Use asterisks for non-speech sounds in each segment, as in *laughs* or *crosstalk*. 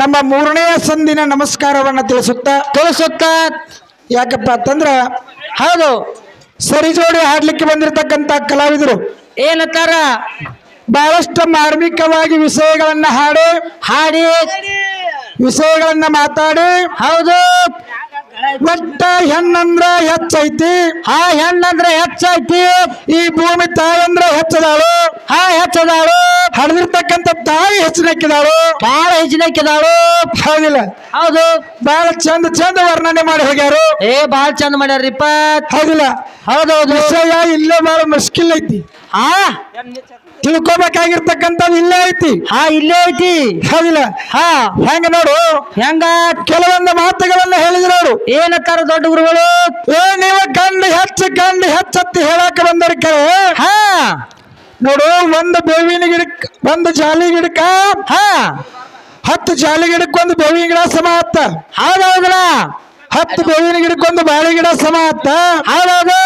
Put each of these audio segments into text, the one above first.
ನಮ್ಮ ಮೂರನೆಯ ಸಂದಿನ ನಮಸ್ಕಾರವನ್ನು ತಿಳಿಸುತ್ತಾ? ತಿಳಿಸುತ್ತಾ? ಯಾಕಪ್ಪ ಅಂತಂದ್ರ ಹೌದು ಸರಿ ಜೋಡಿ ಹಾಡ್ಲಿಕ್ಕೆ ಬಂದಿರತಕ್ಕಂತ ಕಲಾವಿದರು. ಏನತ್ತಾರ? ಬಹಳಷ್ಟು ಮಾರ್ಮಿಕವಾಗಿ ವಿಷಯಗಳನ್ನ ಹಾಡಿ ಹಾಡಿ. ವಿಷಯಗಳನ್ನ ಮಾತಾಡಿ ಹೌದು. ಒಟ್ಟ ಹೆಣ್ಣಂದ್ರ ಹೆಚ್ಚೈತಿ. ಆ ಹೆಣ್ಣಂದ್ರ ಹೆಚ್ಚೈತಿ. ಈ ಭೂಮಿ ತಾಯಂದ್ರ ಹೆಚ್ಚದಾಳು. ಹಾ ಹೆಚ್ಚದಾಳು. ಹಡ್ದಿರ್ತಕ್ಕಂಥ ತಾಯಿ ಹೆಚ್ಚಿನಕ್ಕಿದಾಳು. ಬಾಳ ಹೆಚ್ಚಿನಕ್ಕಿದಾಳು. ಹೌದಿಲ್ಲ. ಹೌದು. ಬಾಳ ಚಂದ ಚಂದ ವರ್ಣನೆ ಮಾಡಿ ಹೋಗ್ಯಾರು. ಏ ಬಾಳ ಚಂದ ಮಾಡ್ಯಾರಿಪ್ಪ ಹೌದಿಲ್ಲ. ಹೌದೌದು. ವಿಷಯ ಇಲ್ಲೇ ಬಾಳ ಮುಷ್ಕಿಲ್ ಐತಿ. ಹಾ ತಿಳ್ಕೊಬೇಕಾಗಿರ್ತಕ್ಕಂಥದ್ದು ಇಲ್ಲೇ ಐತಿ. ಹಾ ಇಲ್ಲೇ ಐತಿ. ಹೌದಿಲ್ಲ? ಹಾ. ಹೆಂಗ ನೋಡು? ಹೆಂಗ? ಕೆಲವೊಂದು ಮಾತುಗಳನ್ನ ಹೇಳಿದ್ರು ಅವರು ಏನಕ್ಕಾರ ದೊಡ್ಡ ಗುರುಗಳು? ಏ ನೀವು ಗಂಡು ಹೆಚ್ಚು ಗಂಡು ಹೆಚ್ಚತ್ತಿ ಹೇಳಕ್ ಬಂದರ ಕರೆ ಹಾ. ನೋಡು ಒಂದು ಬೇವಿನ ಗಿಡಕ್ ಒಂದು ಜಾಲಿ ಗಿಡಕ್ಕ ಹಾ. ಹತ್ತು ಜಾಲಿ ಗಿಡಕ್ಕೊಂದು ಬೇವಿನ ಗಿಡ ಸಮ ಹತ್ತ ಹೌದಾ ಹತ್ತು ಬೇವಿನ ಗಿಡಕ್ಕೊಂದು ಬಾಳೆ ಗಿಡ ಸಮ ಆತ್ತ ಹೌದೌದು.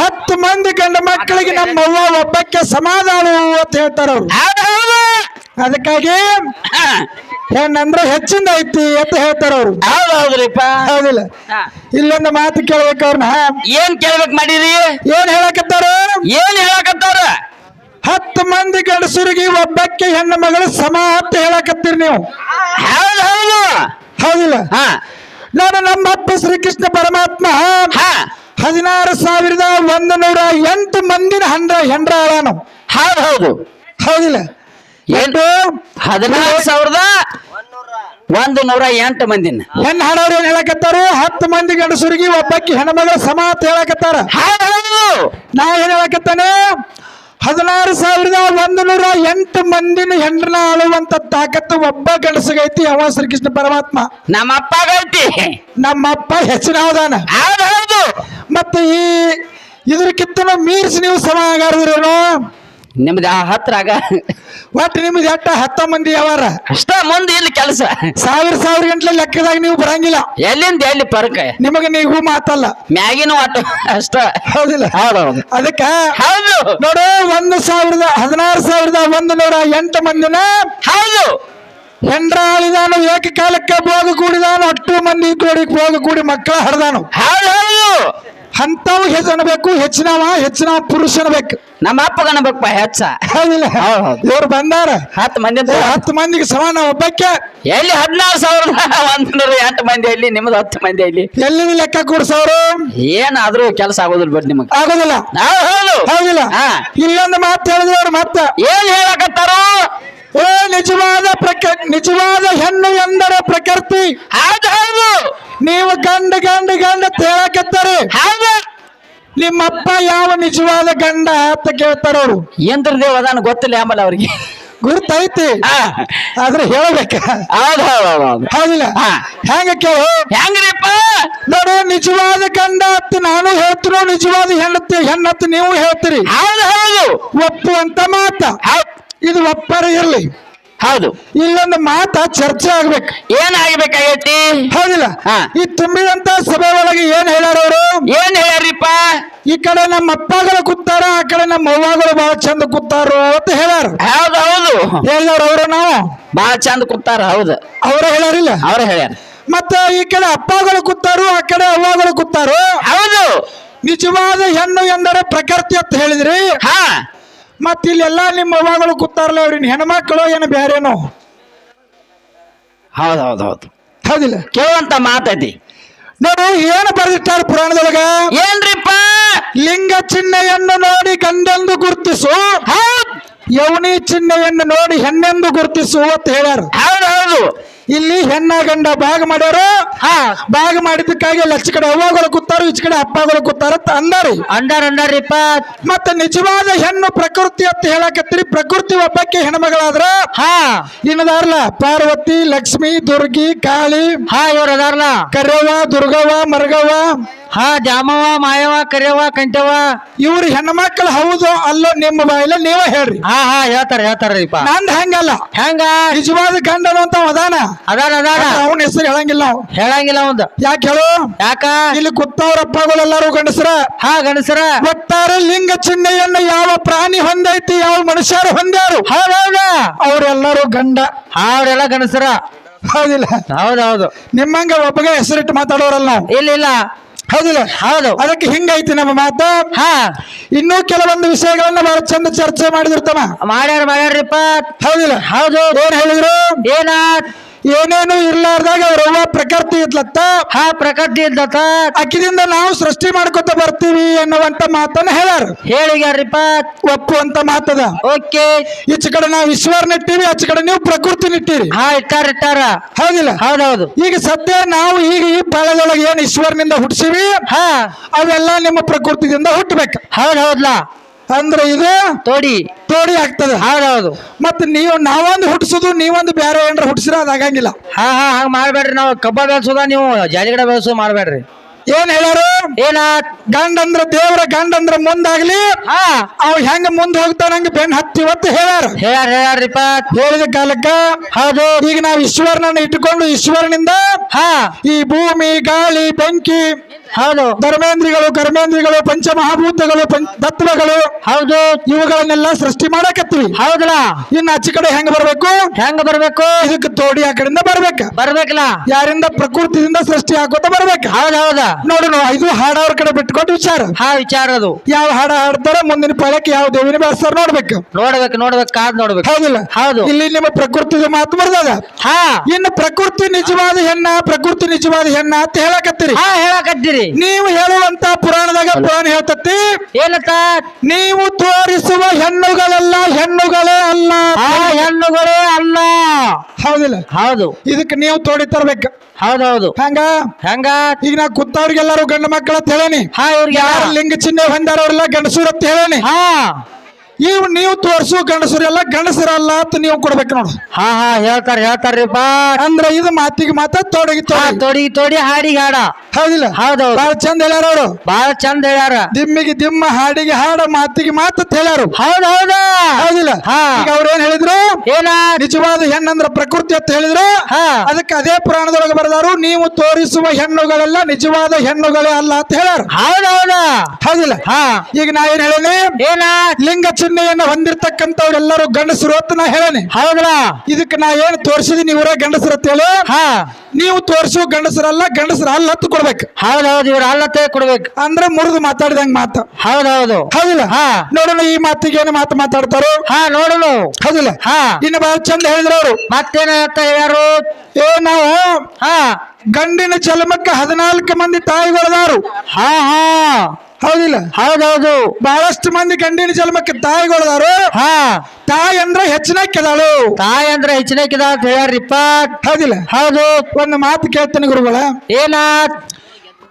ಹತ್ತು ಮಂದಿ ಗಂಡ ಮಕ್ಕಳಿಗೆ ನಮ್ಮ ಅವ್ವ ಒಬ್ಬಕ್ಕೆ ಸಮಾಧಾನ ಅಂತ ಹೇಳ್ತಾರ ಅವ್ರು. ಅದಕ್ಕಾಗಿ ಹೆಣ್ಣಂದ್ರೆ ಹೆಚ್ಚಿಂದ ಐತಿ ಅಂತ ಹೇಳ್ತಾರ ಅವ್ರು. ಹೌದಿಲ್ಲ. ಇಲ್ಲೊಂದು ಮಾತು ಕೇಳ್ಬೇಕು ಅವ್ರನ್ನ. ಏನ್ ಕೇಳ್ಬೇಕು ಮಾಡಿರಿ? ಏನ್ ಹೇಳಕತ್ತಾರ? ಏನ್ ಹೇಳಕತ್ತಾರ? ಹತ್ತು ಮಂದಿ ಗಂಡಸುರಿಗೆ ಒಬ್ಬಕ್ಕೆ ಹೆಣ್ಣು ಮಗಳು ಸಮ ಅಂತ ಹೇಳಕತ್ತೀರಿ ನೀವು. ಹೌದು ಹೌದು. ಹೌದಿಲ್ಲ. ಹಾ. ನಾನು ನಮ್ಮ ಅಪ್ಪ ಶ್ರೀಕೃಷ್ಣ ಪರಮಾತ್ಮ. ಹಾ. ಹದಿನಾರು ಸಾವಿರದ ಒಂದು ನೂರ ಎಂಟು ಮಂದಿನ ಹಂಡ್ರ ಹೆಂಡ್ರ ಆಳಾನು ಹೌದು ಹೌದು. ಹೌದಿಲ್ಲ? ಎಂಟು ಹದಿನಾರು ಸಾವಿರದ ಒಂದು ನೂರ ಎಂಟು ಮಂದಿನ. ಹೆಣ್ಣು ಹಾಡೋರು ಏನ್ ಹೇಳಕತ್ತಾರು? ಹತ್ತು ಮಂದಿ ಗಂಡಸರಿಗೆ ಒಬ್ಬಕ್ಕೆ ಹೆಣ್ಮಗಳ ಸಮ ಅಂತ ಹೇಳಕತ್ತಾರ. ಹೌದು ಹೌದು. ನಾ ಏನ್ ಹೇಳಕತ್ತಾನೆ? ಹದಿನಾರು ಸಾವಿರದ ಒಂದು ನೂರ ಎಂಟು ಮಂದಿನ ಹೆಂಡ್ರನ ಆಳುವಂತ ತಾಕತ್ತು ಒಬ್ಬ ಗಂಡಸಿಗೈತಿ ಅವ ಶ್ರೀಕೃಷ್ಣ ಪರಮಾತ್ಮ. ನಮ್ಮಪ್ಪ ಗೈತಿ. ನಮ್ಮಪ್ಪ ಹೆಚ್ಚಿನ ಅವದಾನ ಹೌದು ಹೌದು. ಮತ್ತೆ ಈ ಇದ್ರಕ್ಕಿಂತನೂ ಮೀರ್ಸಿ ನೀವು ಸಮ ಆಗಾರದ್ರೇನು ನಿಮ್ದು ಆ ಹತ್ರ ಆಗ? ಒಟ್ಟು ನಿಮ್ದು ಎಟ್ಟ ಹತ್ತ ಮಂದಿ ಯಾವಾರ ಅಷ್ಟ ಮಂದಿ ಇಲ್ಲಿ ಕೆಲಸ. ಸಾವಿರ ಸಾವಿರ ಗಂಟ್ಲೆ ಲೆಕ್ಕದಾಗ ನೀವು ಬರಂಗಿಲ್ಲ. ಎಲ್ಲಿಂದ ಎಲ್ಲಿ ಪರಕ? ನಿಮಗೆ ನೀವು ಮಾತಲ್ಲ. ಮ್ಯಾಗಿನ ಆಟ ಅಷ್ಟ. ಹೌದಿಲ್ಲ. ಹೌದು. ಅದಕ್ಕ ಹೌದು. ನೋಡು ಒಂದು ಸಾವಿರದ ಹದಿನಾರು ಸಾವಿರದ ಒಂದು ನೂರ ಎಂಟು ಮಂದಿನ ಹೌದು. ಹೆಂಡ್ರ ಆಳಿದಾನು ಏಕಕಾಲಕ್ಕೆ ಬೋಗ ಕೂಡಿದಾನು ಅಟ್ಟು ಮಂದಿ ಕೂಡಿ ಬೋಗ ಕೂಡಿ ಮಕ್ಕಳ ಹರಿದಾನು. ಹೌದು ಹೌದು. ಅಂಥವು ಹೆಚ್ಚನಬೇಕು ಹೆಚ್ಚಿನವ ಹೆಚ್ಚಿನ ಪುರುಷ ಬೇಕು ನಮ್ಮ ಅಪ್ಪಗ ಅನ್ಬೇಕಪ್ಪ ಹೆಚ್ಚ. ಹೌದಿಲ್ಲ? ಹೌದ್ ಹೌದ್. ಇವ್ರು ಬಂದಾರ? ಹತ್ತು ಮಂದಿ ಹತ್ತು ಮಂದಿಗೆ ಸಮಾನ ಒಬ್ಬಕ್ಕೆ? ಎಲ್ಲಿ ಹದಿನಾರು ಸಾವಿರ *laughs* ಒಂದು ನೂರ ಎಂಟು ಮಂದಿ ಎಲ್ಲಿ ನಿಮ್ದು ಹತ್ತು ಮಂದಿ ಎಲ್ಲಿ? ಎಲ್ಲಿ ಲೆಕ್ಕ ಕೊಡ್ಸೋರು? ಏನಾದ್ರೂ ಕೆಲಸ ಆಗೋದಿಲ್ಲ ಬಿಡ್ ನಿಮಗೆ. ಆಗೋದಿಲ್ಲ? ಹೌದು ಹೌದು. ಹೌದಿಲ್ಲ. ಇಲ್ಲೊಂದು ಮಾತು ಹೇಳಿದ್ರು ಅವ್ರು ಮತ್ತೆ ಏನ್ ಹೇಳಕತ್ತಾರು? ಏ ನಿಜವಾದ ಪ್ರಕ ನಿಜವಾದ ಹೆಣ್ಣು ಎಂದರೆ ಪ್ರಕೃತಿ. ಹೌದು ನೀವು ಗಂಡ ಗಂಡ ಗಂಡ ತೇಳಕತ್ತಾರೆ ಹೌದು. ನಿಮ್ಮಪ್ಪ ಯಾವ ನಿಜವಾದ ಗಂಡ ಅಂತ ಕೇಳ್ತಾರ ಅವರು. ಎಂದ್ರ ದೇವ ಅದಾನ ಗೊತ್ತಿಲ್ಲ ಆಮೇಲೆ ಅವ್ರಿಗೆ. ಗುರ್ತೈತಿ. ಆದ್ರೆ ಹೇಳ್ಬೇಕ. ಹೌದು ಹೌದು ಹೌದು ಹೌದು. ಹೌದಿಲ್ಲ? ಹಾ. ಹೆಂಗ ಕೇಳು? ಹೆಂಗ್ರಿಪ್ಪ? ನೋಡು ನಿಜವಾದ ಗಂಡ ಅತ್ತ ನಾನು ಹೇಳ್ತಿರೋ ನಿಜವಾದ ಹೆಣ್ಣತ್ತಿ ಹೆಣ್ಣತ್ತಿ ನೀವು ಹೇಳ್ತೀರಿ. ಹೌದು ಹೌದು. ಒಪ್ಪುವಂತ ಮಾತ. ಹೌದು. ಇದು ಒಪ್ಪರ ಇರಲಿ. ಹೌದು. ಇಲ್ಲೊಂದು ಮಾತ ಚರ್ಚೆ ಆಗ್ಬೇಕು. ಏನಾಗಬೇಕಾಗೈತಿ ಹೌದಿಲ್ಲ. ಈ ತುಂಬಿದಂತ ಸಭೆ ಒಳಗೆ ಏನ್ ಹೇಳ್ಯಾರ ಅವರು? ಏನ್ ಹೇಳ್ಯಾರಿಪ್ಪ? ಈ ಕಡೆ ನಮ್ಮ ಅಪ್ಪಗಳು ಕೂತಾರ ಆ ಕಡೆ ನಮ್ಮ ಅವ್ವಗಳು ಬಹಳ ಚಂದ ಕೂತಾರು ಅಂತ ಹೇಳಾರ ಹೌದು ಹೌದು. ಹೇಳ್ಯಾರ ಅವರು ನಾವು? ಬಹಳ ಚಂದ ಕೂತಾರ ಹೌದು. ಅವ್ರ ಹೇಳಾರಿಲ್ಲ ಅವ್ರ ಹೇಳ್ಯಾರ. ಮತ್ತೆ ಈ ಕಡೆ ಅಪ್ಪಗಳು ಕೂತಾರು ಆ ಕಡೆ ಅವ್ವಗಳು ಕೂತಾರು? ಹೌದು. ನಿಜವಾದ ಹೆಣ್ಣು ಎಂದರೆ ಪ್ರಕೃತಿ ಅಂತ ಹೇಳಿದ್ರಿ? ಹಾ. ಮತ್ತ ಇಲ್ಲೆಲ್ಲ ನಿಮ್ಮ ಅವ್ವಗಳು ಕೂತಾರಲ್ಲ ಅವ್ರಿನ್ ಹೆಣ್ಮಕ್ಳು ಏನು ಬೇರೆನೋ ಹೌದು ಹೌದು ಹೌದು. ಹೌದಿಲ್ಲ? ಕೇಳುವಂತ ಮಾತೈತಿ ನೋಡಿ ಏನು ಬರೆದಿಟ್ಟಾರ ಪುರಾಣದೊಳಗ? ಏನ್ರಿಪ್ಪ? ಲಿಂಗ ಚಿಹ್ನೆಯನ್ನು ನೋಡಿ ಗಂಡೆಂದು ಗುರುತಿಸು. ಯವನಿ ಯೌನಿ ಚಿಹ್ನೆಯನ್ನು ನೋಡಿ ಹೆಣ್ಣೆಂದು ಗುರುತಿಸು ಅಂತ ಹೇಳ್ಯಾರ. ಹೌದು ಹೌದು. ಇಲ್ಲಿ ಹೆಣ್ಣ ಗಂಡ ಬ್ಯಾಗ್ ಮಾಡ್ಯಾರು? ಹಾ. ಭಾಗ ಮಾಡಿದ್ದಕ್ಕಾಗಿ ಹಚ್ಚ ಕಡೆ ಅವ್ವಗಳು ಕೂತಾರು ಈಚ ಕಡೆ ಅಪ್ಪಗಳು ಕೂತಾರ ಅಂತ ಅಂದಾರಿ. ಅಂಡಾರ ಅಂಡಾರಿಪ್ಪ ಮತ್ತೆ ನಿಜವಾದ ಹೆಣ್ಣು ಪ್ರಕೃತಿ ಅಂತ ಹೇಳಕತ್ತೀರಿ. ಪ್ರಕೃತಿ ಒಬ್ಬಕ್ಕೆ ಹೆಣ್ಮಗಳಾದ್ರ? ಹಾ. ಇನ್ನದಾರ್ಲ ಪಾರ್ವತಿ ಲಕ್ಷ್ಮಿ ದುರ್ಗಿ ಕಾಳಿ ಹಾ ಇವ್ರ ಅದಾರ್ಲ. ಕರ್ಯವ್ವ ದುರ್ಗವ್ವ ಮರ್ಗವ್ವ. ಹಾ ಜಾಮವ ಮಾಯವ ಕರೆಯವ ಕಂಟವ ಇವ್ರು ಹೆಣ್ಮಕ್ಳು ಹೌದು ಅಲ್ಲೋ ನಿಮ್ಮ ಬಾಯಿಲೆ ನೀವೇ ಹೇಳ್ರಿ. ಹಾ ಹಾ ಹೇಳ್ತಾರ ಹೇಳ್ತಾರಪ್ಪ ನಂದ್ ಹಂಗಲ್ಲ. ಹೆಂಗ? ನಿಜವಾದ ಗಂಡನು ಅಂತ ಅದಾನ. ಅದಾನ ಅದಾನ. ಅವನ ಹೆಸರು ಹೇಳಂಗಿಲ್ಲ ನಾವು ಹೇಳಂಗಿಲ್ಲ ಒಂದು ಯಾಕೆ ಹೇಳು? ಯಾಕ? ಇಲ್ಲಿ ಅಪ್ಪಗಳೆಲ್ಲರೂ ಗಂಡಸರ. ಹಾ ಗಣಸರ ಒಟ್ಟಾರೆ ಲಿಂಗ ಚಿಹ್ನೆಯನ್ನು ಯಾವ ಪ್ರಾಣಿ ಹೊಂದೈತಿ ಯಾವ ಮನುಷ್ಯರು ಹೊಂದ್ಯಾರು? ಹೌದೌದ. ಅವರೆಲ್ಲರೂ ಗಂಡ. ಅವ್ರೆಲ್ಲ ಗಂಡಸರ. ಹೌದಿಲ್ಲ. ಹೌದೌದು. ನಿಮ್ಮಂಗ ಒಬ್ಬಗೆ ಹೆಸರಿಟ್ಟು ಮಾತಾಡೋರಲ್ಲ ನಾವು. ಇಲ್ಲ ಇಲ್ಲ. ಹೌದಿಲ್ಲ ಹೌದು. ಅದಕ್ಕೆ ಹಿಂಗೈತಿ ನಮ್ಮ ಮಾತು. ಹಾ. ಇನ್ನೂ ಕೆಲವೊಂದು ವಿಷಯಗಳನ್ನ ಬಹಳ ಚಂದ ಚರ್ಚೆ ಮಾಡಿದಿರ್ತಮ್ಮ. ಮಾಡ್ಯಾರ ಮಾಡ್ಯಾರ್ರಿಪ್ಪ. ಹೌದಿಲ್ಲ? ಹೌದು. ಏನ್ ಹೇಳಿದ್ರು? ಏನ ಏನೇನು ಇರ್ಲಾರ್ದಾಗ ಅವ್ರವ್ವ ಪ್ರಕೃತಿ ಇದ್ಲತ್ತ? ಹಾ ಪ್ರಕೃತಿ ಇದ್ದತ್ತ ಅಕ್ಕಿದಿಂದ ನಾವು ಸೃಷ್ಟಿ ಮಾಡ್ಕೊತ ಬರ್ತೀವಿ ಅನ್ನುವಂತ ಮಾತನ್ನ ಹೇಳ್ಯಾರ. ಹೇಳಿಗ್ಯಾರ್ರಿಪ್ಪ. ಒಪ್ಪುವಂತ ಮಾತದ. ಓಕೆ. ಈಚ ಕಡೆ ನಾವು ಈಶ್ವರ್ ನಿಟ್ಟಿವಿ ಆಚೆ ಕಡೆ ನೀವು ಪ್ರಕೃತಿ ನೆಟ್ಟಿರಿ ಹಾ ಇಟ್ಟಾರ ಇಟ್ಟಾರ. ಹೌದಿಲ್ಲ? ಹೌದೌದು. ಈಗ ಸದ್ಯ ನಾವು ಈಗ ಈ ಪಾಳದೊಳಗೆ ಏನ್ ಈಶ್ವರನಿಂದ ಹುಟ್ಟಿಸಿವಿ ಹಾ. ಅವೆಲ್ಲ ನಿಮ್ಮ ಪ್ರಕೃತಿದಿಂದ ಹುಟ್ಟಬೇಕು ಹೌದ್ ಹೌದ್ಲಾ ಅಂದ್ರೆ ಇದು ತೋಡಿ. ತೋಡಿ ಆಗ್ತದೆ. ಹೌದೌದು. ಮತ್ತೆ ನೀವು ನಾವೊಂದು ಹುಟ್ಟಿಸೋದು ನೀವೊಂದು ಬೇರೆ ಏನ್ರ ಹುಟ್ಟಿಸಿರ ಅದಾಗಂಗಿಲ್ಲ ಹಾ ಹಾ ಹಂಗ ಮಾಡ್ಬೇಡ್ರಿ ನಾವು. ಕಬ್ಬ ಬೆಳೆಸೋದ ನೀವು ಜಾಲಿಗಡ ಬೆಳೆಸೋ ಮಾಡ್ಬೇಡ್ರಿ. ಏನ್ ಹೇಳಾರು ಏನ? ಗಂಡ ಅಂದ್ರ ದೇವರ ಗಂಡ ಅಂದ್ರ ಮುಂದಾಗ್ಲಿ. ಹಾ. ಅವ್ ಹೆಂಗ ಮುಂದ್ ಹೋಗ್ತಾನಂಗ ಬೆನ್ ಹತ್ತಿ ಹೊತ್ತು ಹೇಳ್ಯಾರ. ಹೇಳ್ಯಾರ ಹೇಳ್ಯಾರ್ರಿಪ್ಪ ಹೇಳಿದ ಕಾಲಕ್ಕ ಹೌದು. ಈಗ ನಾವು ಈಶ್ವರನನ್ನ ಇಟ್ಟುಕೊಂಡು ಈಶ್ವರನಿಂದ ಹಾ. ಈ ಭೂಮಿ ಗಾಳಿ ಬೆಂಕಿ ಹೌದು. ಧರ್ಮೇಂದ್ರಿಗಳು ಕರ್ಮೇಂದ್ರಿಗಳು ಪಂಚಮಹಾಭೂತಗಳು ಪಂಚ ತತ್ವಗಳು ಹೌದು. ಇವುಗಳನ್ನೆಲ್ಲ ಸೃಷ್ಟಿ ಮಾಡಕತ್ತೀವಿ. ಹೌದಲ್ಲ ಇನ್ನು ಅಚ್ಚ ಕಡೆ ಹೆಂಗ್ ಬರ್ಬೇಕು? ಹೆಂಗ ಬರ್ಬೇಕು? ಇದಕ್ಕೆ ತೋಡಿ ಆ ಕಡೆಯಿಂದ ಬರ್ಬೇಕ. ಬರ್ಬೇಕಲ್ಲ ಯಾರಿಂದ ಪ್ರಕೃತಿಯಿಂದ ಸೃಷ್ಟಿ ಆಗೋತ ಬರ್ಬೇಕು. ಹೌದ್ ಹೌದ ನೋಡು ಇದು ಹಾಡವ್ರ ಕಡೆ ಬಿಟ್ಕೊಂಡು ವಿಚಾರ. ಹಾ ವಿಚಾರ ಅದು. ಯಾವ ಹಾಡ ಹಾಡ್ತಾರ ಮುಂದಿನ ಪಳಕ್ಕೆ ಯಾವ ದೇವಿನ ಬೆಳೆಸ್ತಾರ ನೋಡ್ಬೇಕು. ನೋಡ್ಬೇಕು ನೋಡ್ಬೇಕು ಕಾದ್ ನೋಡ್ಬೇಕು. ಹೌದಿಲ್ಲ? ಹೌದು. ಇಲ್ಲಿ ನಿಮ್ಮ ಪ್ರಕೃತಿದ ಮಾತು ಬರ್ದಾಗ ಹಾ. ಇನ್ನು ಪ್ರಕೃತಿ ನಿಜವಾದ ಹೆಣ್ಣ ಪ್ರಕೃತಿ ನಿಜವಾದ ಹೆಣ್ಣ ಅಂತ ಹೇಳಕತ್ತೀರಿ. ಹಾ ಹೇಳಕತ್ತೀರಿ. ನೀವು ಹೇಳುವಂತ ಪುರಾಣದಾಗ ಪುರಾಣ ಹೇಳ್ತತಿ? ಏನತ್ತ ನೀವು ತೋರಿಸುವ ಹೆಣ್ಣುಗಳೆಲ್ಲ ಹೆಣ್ಣುಗಳೇ ಅಲ್ಲ. ಆ ಹೆಣ್ಣುಗಳೇ ಅಲ್ಲ. ಹೌದಿಲ್ಲ. ಹೌದು. ಇದಕ್ಕೆ ನೀವು ತೋಡಿ ತರ್ಬೇಕು. ಹೌದೌದು. ಹಂಗ? ಹೆಂಗ? ಈಗ ನಾ ಕುತ್ತವ್ರಿಗೆಲ್ಲರೂ ಗಂಡು ಮಕ್ಕಳ ಅಂತ ಹೇಳೇನಿ. ಹಾ ಇವ್ರಿಗೆ ಯಾರು ಲಿಂಗ ಚಿಹ್ನೆ ಹೊಂದಾರವ್ರೆಲ್ಲ ಗಂಡಸೂರತ್ತ ಗಂಡಸೂರ್ ಅಂತ ಹೇಳೇನಿ. ಹಾ. ಇವ್ ನೀವು ತೋರಿಸು ಗಂಡಸರೆಲ್ಲ ಗಂಡಸರಲ್ಲ ಅಂತ ನೀವು ಕೊಡ್ಬೇಕು ನೋಡು. ಹಾ ಹಾ ಹೇಳ್ತಾರ ಹೇಳ್ತಾರ್ರಿಪ್ಪ. ಅಂದ್ರೆ ಇದು ಮಾತಿಗೆ ಮಾತ ತೊಡಗಿ ಹಾ ತೋಡಿ. ತೋಡಿ ತೋಡಿ ಹಾಡಿಗೆ ಹಾಡ. ಹೌದಿಲ್ಲ? ಹೌದೌದು. ಬಾಳ ಚಂದ ಹೇಳ್ಯಾರ ಅವರು. ಬಾಳ ಚಂದ ಹೇಳ್ಯಾರ. ದಿಮ್ಮಿಗೆ ದಿಮ್ಮ ಹಾಡಿಗೆ ಹಾಡ ಮಾತಿಗೆ ಮಾತ ಅಂತ ಹೇಳ್ಯಾರು. ಹೌದ್ ಹೌದ ಹೌದಿಲ್ಲ? ಹಾ. ಈಗ ಅವ್ರು ಏನ್ ಹೇಳಿದ್ರು? ಏನ? ನಿಜವಾದ ಹೆಣ್ಣಂದ್ರ ಪ್ರಕೃತಿ ಅಂತ ಹೇಳಿದ್ರು. ಹಾ. ಅದಕ್ಕೆ ಅದೇ ಪುರಾಣದೊಳಗೆ ಬರೆದಾರು ನೀವು ತೋರಿಸುವ ಹೆಣ್ಣುಗಳೆಲ್ಲ ನಿಜವಾದ ಹೆಣ್ಣುಗಳೇ ಅಲ್ಲ ಅಂತ ಹೇಳ್ಯಾರು. ಹೌದ್ ಹೌದ ಹೌದಿಲ್ಲ? ಹಾ. ಈಗ ನಾ ಏನ್ ಹೇಳಿ ಏನ? ಲಿಂಗ ಚಿಹ್ನೆಯನ್ನು ಹೊಂದಿರತಕ್ಕಂಥವ್ರೆಲ್ಲರೂ ಗಂಡಸರು ಅಂತ ನಾ ಹೇಳೇನೆ. ಹೌದಲ್ಲ ಇದಕ್ಕೆ ನಾ ಏನ್ ತೋರಿಸಿದೀನಿ ಇವರ ಗಂಡಸರು ಅಂತ ಹೇಳಿ? ಹಾ. ನೀವು ತೋರಿಸೋ ಗಂಡಸರಲ್ಲ ಗಂಡಸರ ಅಲ್ಲ ಹತ್ತು ಕೊಡ್ಬೇಕು. ಹೌದೌದು ಹೌದು ಇವ್ರ ಅಲ್ಲತ್ತೆ ಕೊಡ್ಬೇಕು. ಅಂದ್ರೆ ಮುರಿದು ಮಾತಾಡಿದಂಗ ಮಾತು. ಹೌದೌದು. ಹೌದು ಹೌದಿಲ್ಲ? ಹಾ. ನೋಡೋಣ ಈ ಮಾತಿಗೆ ಏನು ಮಾತು ಮಾತಾಡ್ತಾರೋ? ಹಾ ನೋಡೋಣ. ಹೌದಿಲ್ಲ? ಹಾ. ಇನ್ನು ಬಹಳ ಚಂದ ಹೇಳಿದ್ರು ಅವರು. ಮತ್ತೇನ ಹೇಳ್ಯಾರು ಏ ನಾವು ಹಾ. ಗಂಡಿನ ಜನ್ಮಕ್ಕೆ ಹದಿನಾಲ್ಕು ಮಂದಿ ತಾಯಿಗಳದಾರು. ಹಾ ಹಾ. ಹೌದಿಲ್ಲ? ಹೌದೌದು. ಬಹಳಷ್ಟು ಮಂದಿ ಗಂಡಿನ ಜನ್ಮಕ್ಕೆ ತಾಯಿಗಳದಾರು ಹಾ. ತಾಯಿ ಅಂದ್ರೆ ಹೆಚ್ಚಿನಕ್ಕೆದಾಳು. ತಾಯಿ ಅಂದ್ರೆ ಅಂತ ಹೇಳ್ಯಾರಿಪ್ಪ ಹೌದಿಲ್ಲ? ಹೌದು. ಒಂದು ಮಾತು ಕೇಳ್ತೇನೆ ಗುರುಗಳ. ಏನ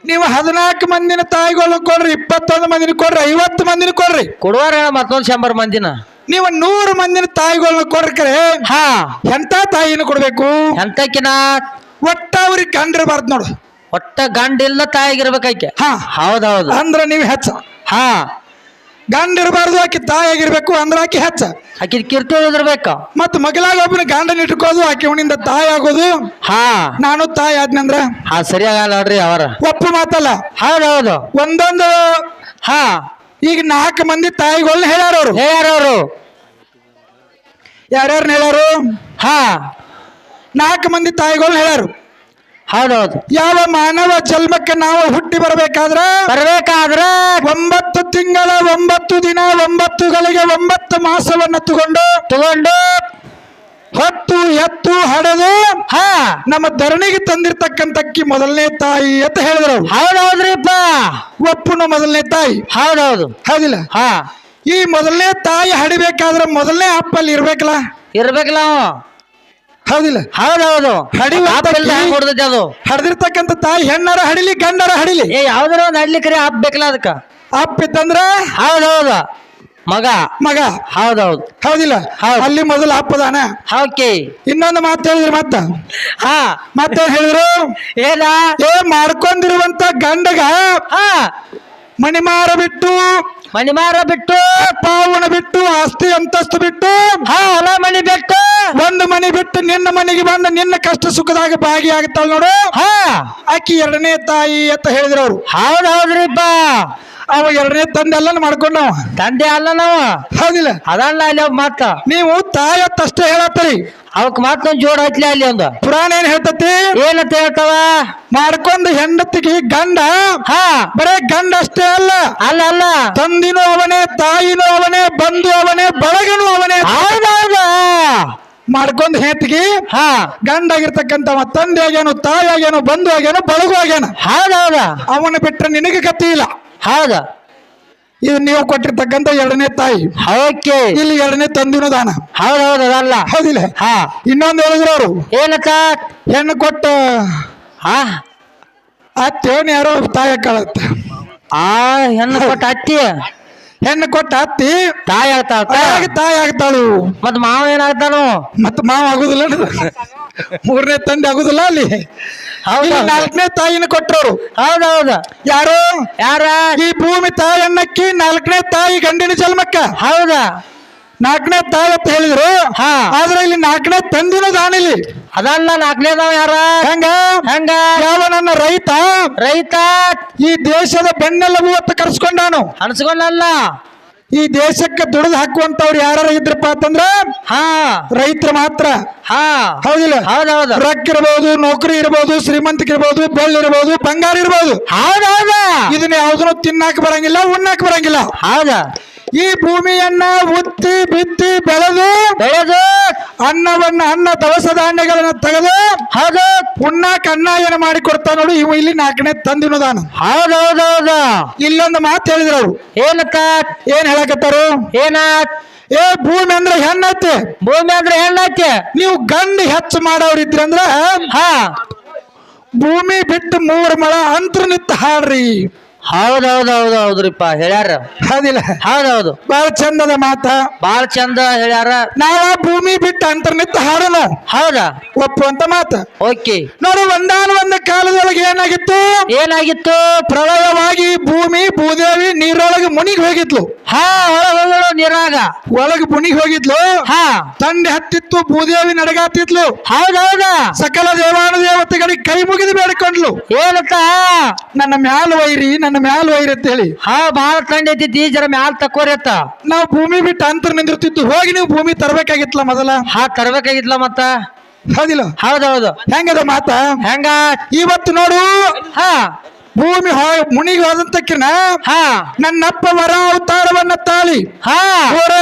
ನೀವು ಹದಿನಾಲ್ಕು ಮಂದಿನ ತಾಯಿಗಳು ಕೊಡ್ರಿ ಇಪ್ಪತ್ತೊಂದು ಮಂದಿನ ಕೊಡ್ರಿ ಐವತ್ತು ಮಂದಿನ ಕೊಡ್ರಿ. ಕೊಡುವಾರ ಮತ್ತೊಂದು ಶಂಬರ್ ಮಂದಿನ. ನೀವು ನೂರು ಮಂದಿನ ತಾಯಿಗಳನ್ನ ಕೊಡ್ರಿ ಹಾ. ಎಂತ ತಾಯಿನ ಕೊಡ್ಬೇಕು? ಎಂತಕಿನ ಒಟ್ಟ ಅವ್ರಿಗೆ ಬರ್ತ ನೋಡು. ಒಟ್ಟ ಗಂಡ ಇಲ್ಲ ತಾಯಿಗಿರ್ಬೇಕಾಯ್ಕೆ ಹಾ. ಹೌದೌದು. ಅಂದ್ರ ನೀವು ಹೆಚ್ಚ. ಹಾ. ಗಂಡ ಇರಬಾರ್ದು ಆಕಿ ತಾಯಿಯಾಗಿರ್ಬೇಕು ಅಂದ್ರೆ ಆಕಿ ಹೆಚ್ಚ. ಆಕಿದ್ ಕೀರ್ತಿ ಮತ್ತ ಮತ್ ಮಗಲಾಗ ಒಬ್ಬನ ಗಂಡನ ಇಟ್ಕೋದು ಆಕೆ ಅವನಿಂದ ತಾಯಿ ಆಗೋದು. ಹಾ. ನಾನು ತಾಯಿ ಆದ್ನಂದ್ರ? ಹಾ ಸರಿಯಾಗಲ್ಲ ನೋಡ್ರಿ ಅವರ. ಒಪ್ಪು ಮಾತಲ್ಲ? ಹೌದೌದು. ಒಂದೊಂದು. ಹಾ. ಈಗ ನಾಲ್ಕು ಮಂದಿ ತಾಯಿಗಳನ್ನ ಹೇಳ್ಯಾರ ಅವರು. ಹೇಳ್ಯಾರವ್ರು ಯಾರ್ಯಾರನ್ನ ಹೇಳ್ಯಾರು? ಹಾ. ನಾಲ್ಕು ಮಂದಿ ತಾಯಿಗಳನ್ನ ಹೇಳ್ಯಾರು. ಹೌದೌದು. ಯಾವ ಮಾನವ ಜನ್ಮಕ್ಕೆ ನಾವು ಹುಟ್ಟಿ ಬರಬೇಕಾದ್ರೆ ಬರಬೇಕಾದ್ರೆ ಒಂಬತ್ತು ತಿಂಗಳ ಒಂಬತ್ತು ದಿನ ಒಂಬತ್ತು ಗಳಿಗೆ ಒಂಬತ್ತು ಮಾಸವನ್ನ ತಗೊಂಡು ತಗೊಂಡು ಹತ್ತು ಎತ್ತು ಹಡೆದು ಹಾ. ನಮ್ಮ ಧರಣಿಗೆ ತಂದಿರ್ತಕ್ಕಂತಕ್ಕಿ ಮೊದಲನೇ ತಾಯಿ ಅಂತ ಹೇಳಿದ್ರು. ಹೌದೌದ್ರಿಪ್ಪ. ಒಪ್ಪುನ ಮೊದಲನೇ ತಾಯಿ. ಹೌದೌದು. ಹೌದಿಲ್ಲ? ಹಾ. ಈ ಮೊದಲನೇ ತಾಯಿ ಹಡಿಬೇಕಾದ್ರೆ ಮೊದಲನೇ ಅಪ್ಪಲ್ಲಿ ಇರ್ಬೇಕಲ್ಲ? ಇರ್ಬೇಕಲ್ಲ ಅವ. ಹೌದಿಲ್ಲ? ಹೌದೌದು. ಹಡಿವ ಹೆಂಗ್ ಹೊಡ್ದೈತಿ ಅದು. ಹಡ್ದಿರ್ತಕ್ಕಂಥ ತಾಯಿ ಹೆಣ್ಣರ ಹಡಿಲಿ ಗಂಡರ ಹಡಿಲಿ. ಏ ಯಾವ್ದಾರ ರೀ ಹಡ್ಲಿಕ್ರಿ ಬೇಕಲ್ಲ ಅದಕ್ಕ? ಅಪ್ ಇತ್ತಂದ್ರ? ಹೌದೌದು. ಮಗ. ಮಗ. ಹೌದೌದು. ಹೌದಿಲ್ಲ? ಹೌದು. ಅಲ್ಲಿ ಮೊದಲು ಅಪ್ಪದಾನ ಓಕೆ. ಇನ್ನೊಂದು ಮಾತು ಹೇಳಿದ್ರು ಮತ್ತ? ಹಾ. ಮತ್ತೆ ಹೇಳಿದ್ರು? ಏನ? ಏ ಮಾಡ್ಕೊಂಡಿರುವಂತ ಗಂಡಗ ಹಾ. ಮಣಿಮಾರ ಬಿಟ್ಟು ಮಣಿಮಾರ ಬಿಟ್ಟು ಪಾವನ ಬಿಟ್ಟು ಆಸ್ತಿ ಅಂತಸ್ತು ಬಿಟ್ಟು ಹಾ ಹೊಲ ಮಣಿ ಬಿಟ್ಟು. ಒಂದು ಮನೆ ಬಿಟ್ಟು ನಿನ್ನ ಮನೆಗೆ ಬಂದ ನಿನ್ನ ಕಷ್ಟ ಸುಖದಾಗ ಭಾಗಿಯಾಗುತ್ತಾಳ ನೋಡು. ಹಾ. ಆಕಿ ಎರಡನೇ ತಾಯಿ ಅಂತ ಹೇಳಿದ್ರು ಅವ್ರು ಹೌದೌದ್ರಿಪ್ಪ ಅವ ಎರಡನೇ ತಂದೆ ಅಲ್ಲ ಮಾಡ್ಕೊಂಡವ. ತಂದೆ ಅಲ್ಲ ನಾವು ಹೌದಿಲ್ಲ? ಅದಲ್ಲ ಅಲ್ಲಿ ಮಾತಾ. ಮತ್ತ ನೀವು ತಾಯಿ ಅಷ್ಟೇ ಹೇಳತ್ತರಿ. ಅವಕ್ ಮತ್ತೊಂದ್ ಜೋಡ್ ಹತ್ಲಿ ಅಲ್ಲಿ ಒಂದು. ಪುರಾಣ ಏನ್ ಹೇಳ್ತತಿ? ಏನಂತ ಹೇಳ್ತಾವ? ಮಾಡ್ಕೊಂಡ್ ಹೆಂಡತಿಗೆ ಗಂಡ ಹಾ. ಬರೇ ಗಂಡ ಅಷ್ಟೇ ಅಲ್ಲ. ಅಲ್ಲ ಅಲ್ಲ. ತಂದಿನೂ ಅವನೇ ತಾಯಿನೂ ಅವನೇ ಬಂದು ಅವನೇ ಬಳಗನು ಅವನೇ. ಹೌದೌದು ಮಾಡ್ಕೊಂಡ್ ಹೆಂಡತಿಗೆ ಹಾ. ಗಂಡ ಆಗಿರ್ತಕ್ಕಂತ ತಂದೆ ಆಗ್ಯಾನು ತಾಯಿ ಆಗ್ಯಾನು ಬಂಧು ಆಗ್ಯಾನು ಬಳಗು ಆಗ್ಯಾನ. ಹೌದೌದ ಅವನ ಬಿಟ್ರೆ ನಿನಗೆ ಗತಿ ಇಲ್ಲ. ಹೌದ. ಇದು ನೀವು ಕೊಟ್ಟಿರ್ತಕ್ಕಂತ ಎರಡನೇ ತಾಯಿ. ಓಕೆ ಇಲ್ಲಿ ಎರಡನೇ ತಂದಿನೂ ದಾನ. ಹೌದೌದು ಅದಲ್ಲ. ಹೌದಿಲ್ಲ. ಹಾ. ಇನ್ನೊಂದು ಹೇಳಿದ್ರು ಅವರು ಏನಕ್ಕ? ಹೆಣ್ಣು ಕೊಟ್ಟ ಹಾ ಅತ್ತೇನ್ ಯಾರೋ ತಾಯಿ ಕಳತ್ತೆ. ಆ ಹೆಣ್ಣು ಕೊಟ್ಟ ಅತ್ತಿ? ಹೆಣ್ಣು ಕೊಟ್ಟ ಹತ್ತಿ ತಾಯಿ ಆಗ್ತಾಳ ತಾಯಿ. ತಾಯಿ ಆಗ್ತಾಳು. ಮತ್ ಮಾವ ಏನಾಗ್ತಾನು ಮತ್ ಮಾವ ಆಗುದಿಲ್ಲ ಮೂರನೇ ತಂದೆ ಆಗುದಿಲ್ಲ ಅಲ್ಲಿ. ನಾಲ್ಕನೇ ತಾಯಿನ ಕೊಟ್ಟರು ಹೌದೌದು ಯಾರು? ಯಾರ? ಈ ಭೂಮಿ ತಾಯಣ್ಣಕ್ಕಿ ನಾಲ್ಕನೇ ತಾಯಿ ಗಂಡಿನ ಜನ್ಮಕ್ಕ. ಹೌದ? ನಾಲ್ಕನೇ ತಾಯಿ ಅಂತ ಹೇಳಿದ್ರು. ಹಾ. ಆದ್ರೆ ಇಲ್ಲಿ ನಾಲ್ಕನೇ ತಂದಿನ ದಾನಿಲಿ. ಅದಲ್ಲ ನಾಲ್ಕನೇದವ ಯಾರ? ಹೆಂಗ? ಹೆಂಗ? ಯಾವ ನನ್ನ ರೈತ? ರೈತ. ಈ ದೇಶದ ಬೆನ್ನೆಲುಬು ಅಂತ ಕರ್ಸ್ಕೊಂಡಾನು ಅನ್ಸ್ಕೊಂಡಲ್ಲ? ಈ ದೇಶಕ್ಕೆ ದುಡಿದು ಹಾಕುವಂತವ್ರು ಯಾರು ಇದ್ರಪ್ಪ ಅಂತಂದ್ರ ಹಾ. ರೈತರು ಮಾತ್ರ. ಹಾ. ಹೌದಿಲ್ಲ? ಹೌದೌದು. ರೊಕ್ಕ ಇರ್ಬೋದು ನೌಕರಿ ಇರ್ಬೋದು ಶ್ರೀಮಂತಿಕೆ ಇರ್ಬೋದು ಬೆಳ್ಳಿ ಇರ್ಬೋದು ಬಂಗಾರ ಇರ್ಬೋದು. ಹೌದೌದ. ಇದನ್ನ ಯಾವ್ದನ್ನು ತಿನ್ನಾಕ ಬರಂಗಿಲ್ಲ ಉಣ್ಣಾಕ ಬರಂಗಿಲ್ಲ. ಹೌದ. ಈ ಭೂಮಿಯನ್ನ ಉತ್ತಿ ಬಿತ್ತಿ ಬೆಳೆದು ಬೆಳೆದು ಅನ್ನವನ್ನ ಅನ್ನ ದವಸ ಧಾನ್ಯಗಳನ್ನ ತೆಗೆದು ಹಾಗೆ ಪುಣ್ಯ ಅನ್ನ ಏನ ಮಾಡಿ ಕೊಡ್ತಾ ನೋಡು. ಇವು ಇಲ್ಲಿ ನಾಲ್ಕನೇ ತಂದಿನ ದಾನ ಹೌದೌದೌದು ಇಲ್ಲೊಂದು ಮಾತು ಹೇಳಿದ್ರು ಅವ್ರು. ಏನಕ್ಕ? ಏನ್ ಹೇಳಕತ್ತಾರು? ಏನ? ಏ ಭೂಮಿ ಅಂದ್ರೆ ಹೆಣ್ಣೈತೆ. ಭೂಮಿ ಅಂದ್ರೆ ಹೆಣ್ಣೈತಿ. ನೀವು ಗಂಡು ಹೆಚ್ಚು ಮಾಡೋರು ಇದ್ರಂದ್ರ ಹಾ. ಭೂಮಿ ಬಿಟ್ಟು ಮೂರು ಮಳ ಅಂತ ನಿತ್ತ ಹಾಡ್ರಿ. ಹೌದೌದೌದು ಹೌದ್ರಿಪ್ಪ ಹೇಳ್ಯಾರ. ಹೌದಿಲ್ಲ. ಹೌದೌದು ಬಹಳ ಚಂದದ ಮಾತ. ಬಾಳ ಚಂದ ಹೇಳ್ಯಾರ. ನಾವ ಭೂಮಿ ಬಿಟ್ಟು ಅಂತರ್ನಿತ್ತ ನಿತ್ತ ಹೌದ. ಒಪ್ಪುವಂತ ಮಾತ. ಓಕೆ. ನೋಡಿ ಒಂದಾನ ಒಂದು ಕಾಲದೊಳಗೆ ಏನಾಗಿತ್ತು? ಏನಾಗಿತ್ತು? ಪ್ರಳಯವಾಗಿ ಭೂಮಿ ಭೂದೇವಿ ನೀರೊಳಗೆ ಮುನಿಗ್ ಹೋಗಿದ್ಲು. ಹಾ ನೀರಾಗ. ಒಳಗೆ ಮುನಿಗ್ ಹೋಗಿದ್ಲು. ಹಾ. ತಂದೆ ಹತ್ತಿತ್ತು ಭೂದೇವಿ ನಡಗಾತಿದ್ಲು. ಹೌದೌದ ಸಕಲ ದೇವಾನು ದೇವತೆಗಳಿಗೆ ಕೈ ಮುಗಿದು ಬೇಡ್ಕೊಂಡ್ಲು. ಏನತ್ತ ನನ್ನ ಮ್ಯಾಲ ವೈರಿ ನನ್ನ ಮ್ಯಾಲ ವೈರಿ ಅಂತ ಹೇಳಿ. ಹಾ ಬಾಳ ಕಂಡೈತಿ ಜರ ಮ್ಯಾಲ ತಕ್ಕೋರಿತ್ತ ನಾವು ಭೂಮಿ ಬಿಟ್ಟು ಅಂತರ ನಿಂದಿರ್ತಿತ್ತು ಹೋಗಿ ನೀವು ಭೂಮಿ ತರಬೇಕಾಗಿತ್ತಲ್ಲ ಮೊದಲ? ಹಾ ತರಬೇಕಾಗಿತ್ತಲ್ಲ ಮತ್ತ? ಹೌದಿಲ್ಲ? ಹೌದೌದು ಹೆಂಗದ ಮಾತ? ಹೆಂಗ? ಇವತ್ತು ನೋಡು ಹಾ. ಭೂಮಿ ಮುನಿಗೆ ಹೋದಂತಕ್ಕಿನ ಹಾ. ನನ್ನಪ್ಪ ವರ ಅವತಾರವನ್ನ ತಾಳಿ ಹಾ.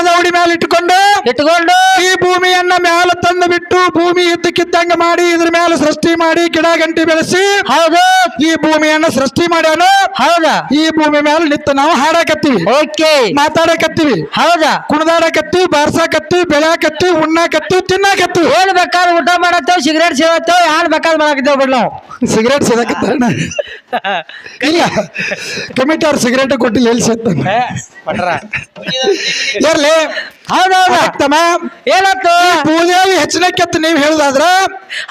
ದೌಡಿ ಮೇಲೆ ಇಟ್ಟುಕೊಂಡು ಇಟ್ಕೊಂಡು ಈ ಭೂಮಿಯನ್ನ ಮ್ಯಾಲ ತಂದು ಬಿಟ್ಟು ಭೂಮಿ ಇದ್ದಕ್ಕಿದ್ದಂಗ ಮಾಡಿ ಇದ್ರ ಮೇಲೆ ಸೃಷ್ಟಿ ಮಾಡಿ ಗಿಡ ಗಂಟಿ ಬೆಳೆಸಿ ಹೌದು. ಈ ಭೂಮಿಯನ್ನ ಸೃಷ್ಟಿ ಮಾಡ್ಯಾನ. ಹೌದಾ. ಈ ಭೂಮಿ ಮೇಲೆ ನಿತ್ತು ನಾವು ಹಾಡಾಕತ್ತೀವಿ. ಓಕೆ. ಮಾತಾಡಕತ್ತೀವಿ. ಹೌದಾ. ಕುಣದಾಡಕತ್ತೀವಿ ಬಾರ್ಸಾಕತ್ತೀವಿ ಬೆಳ್ಯಾಕತ್ತೀವಿ ಉಣ್ಣಾಕತ್ತೀವಿ ತಿನ್ನಾಕತ್ತೀವಿ. ಏನ್ ಬೇಕಾದ್ರೆ ಊಟ ಮಾಡತ್ತೇವ್ ಸಿಗರೇಟ್ ಸೇವತ್ತೇವ್ ಯಾರು ಬೇಕಾದ್ರೆ ಮಾಡಾಕತ್ತೇವ್ ಬಿಡ್ ನಾವು. ಸಿಗರೇಟ್ ಸೇದಕತ್ತಾರ ಇಲ್ಲ. ಕಮಿಟಿ ಅವ್ರು ಸಿಗರೇಟ್ ಕೊಟ್ಟಿಲ್ಲ ಎಲ್ಲಿ ಸೇತಾನ ಇರ್ಲಿ ಹೌದೌದ ಆಗ್ತಮ್ಮ ಏನತ್ತು ಹೆಚ್ಚಿನ ಕೆತ್ತ ನೀವು ಹೇಳುದಾದ್ರ